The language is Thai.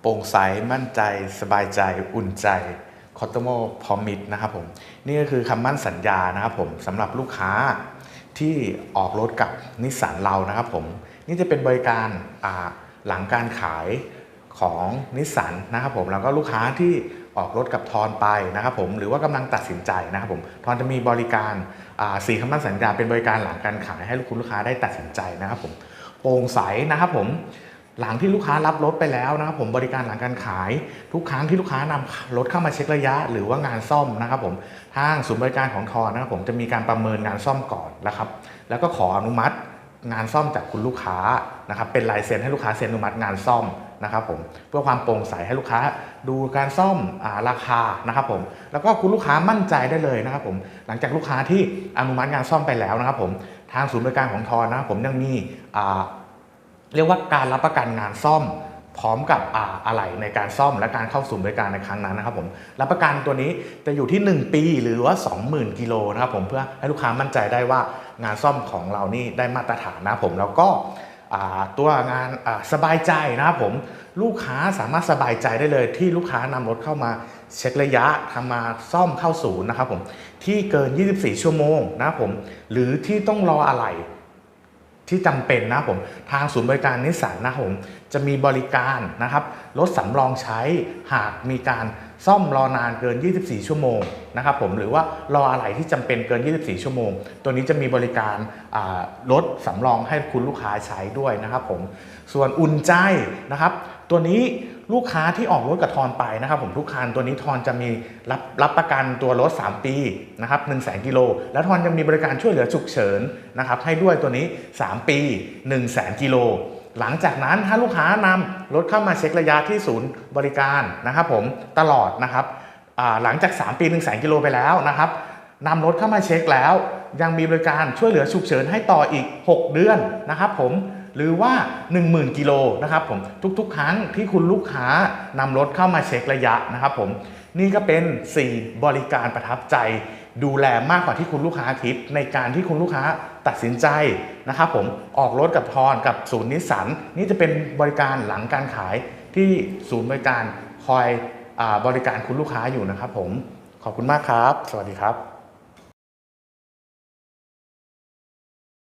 โปร่งใส มั่นใจ สบายใจ อุ่นใจคอตโตโมพอมิดนะครับผม นี่ก็คือคำมั่นสัญญานะครับผมสำหรับลูกค้าที่ออกรถกับนิสสันเรานะครับผม นี่จะเป็นบริการหลังการขายของนิสสันนะครับผมแล้วก็ลูกค้าที่ออกรถกับทอนไปนะครับผมหรือว่ากำลังตัดสินใจนะครับผมทอนจะมีบริการสี่คำมั่นสัญญาเป็นบริการหลังการขายให้คุณลูกค้าได้ตัดสินใจนะครับผมโปร่งใสนะครับผม หลังที่ลูกค้ารับรถไปแล้วนะครับผมบริการหลังการขาย ทุกครั้งที่ลูกค้านำรถเข้ามาเช็คระยะ หรือว่างานซ่อมนะครับผมทางศูนย์บริการของทอนนะครับผมจะมีการประเมินงานซ่อมก่อนนะครับ แล้วก็ขออนุมัติงานซ่อมจากคุณลูกค้านะครับเป็นลายเซ็นให้ลูกค้าเซ็นอนุมัติงานซ่อมนะครับผมเพื่อความโปร่งใสให้ลูกค้าดูการซ่อมอาราคานะครับผมแล้วก็คุณลูกค้ามั่นใจได้เลยนะครับผมหลังจากลูกค้าที่อนุมัติงานซ่อมไปแล้วนะครับผมทางศูนย์บริการของทอนนะครับผมยังมีอ่า เรียกว่าการรับประกันงานซ่อมพร้อมกับอะไหล่ในการซ่อมและการเข้าสู่บริการในครั้งนั้นนะครับผมรับประกันตัวนี้จะอยู่ที่ 1 ปีหรือว่า 20,000กิโลนะครับผมเพื่อให้ลูกค้ามั่นใจได้ว่างานซ่อมของเรานี่ได้มาตรฐานนะผมแล้วก็ตัวงานสบายใจนะครับผมลูกค้าสามารถสบายใจได้เลยที่ลูกค้านำรถเข้ามาเช็คระยะทำมาซ่อมเข้าศูนย์นะครับผมที่เกิน 24 ชั่วโมงนะครับผมหรือที่ต้องรออะไหล่ ที่จำเป็นนะผมทางศูนย์บริการนิสสันนะผมจะมีบริการนะครับรถสำรองใช้หากมีการ ซ่อมรอนานเกิน 24 ชั่วโมงนะครับผมหรือว่ารออะไรที่จำเป็นเกิน 24 ชั่วโมง ตัวนี้จะมีบริการอ่ารถสำรองให้คุณลูกค้าใช้ด้วยนะครับผมส่วนอุ่นใจนะครับตัวนี้ลูกค้าที่ออกรถกับทอนไปนะครับผมทุกคันตัวนี้ทอนจะมีรับรับประกันตัวรถ 3 ปีนะครับ1 0 0 0 0กิโลแล้วทอนจะมีบริการช่วยเหลือฉุกเฉินนะครับให้ด้วยตัวนี้ 3 ปี 1 0 0 0 0 0กิโล หลังจากนั้นถ้าลูกค้านำรถเข้ามาเช็คระยะที่ศูนย์บริการนะครับผมตลอดนะครับหลังจาก 3 ปี1 0 0 0 0กิโลไปแล้วนะครับนำรถเข้ามาเช็คแล้ว ยังมีบริการช่วยเหลือฉุกเฉินให้ต่ออีก 6 เดือนนะครับผมหรือว่า 10,000 กิโลนะครับผมทุกๆ ครั้งที่คุณลูกค้านำรถเข้ามาเช็คระยะนะครับผมนี่ก็เป็น 4 บริการประทับใจดูแลมากกว่าที่คุณลูกค้าคิด ในการที่คุณลูกค้าตัดสินใจนะครับผมออกรถกับทอนกับศูนย์นิสสันนี่จะเป็นบริการหลังการขายที่ศูนย์บริการคอยอบริการคุณลูกค้าอยู่นะครับผมขอบคุณมากครับ สวัสดีครับ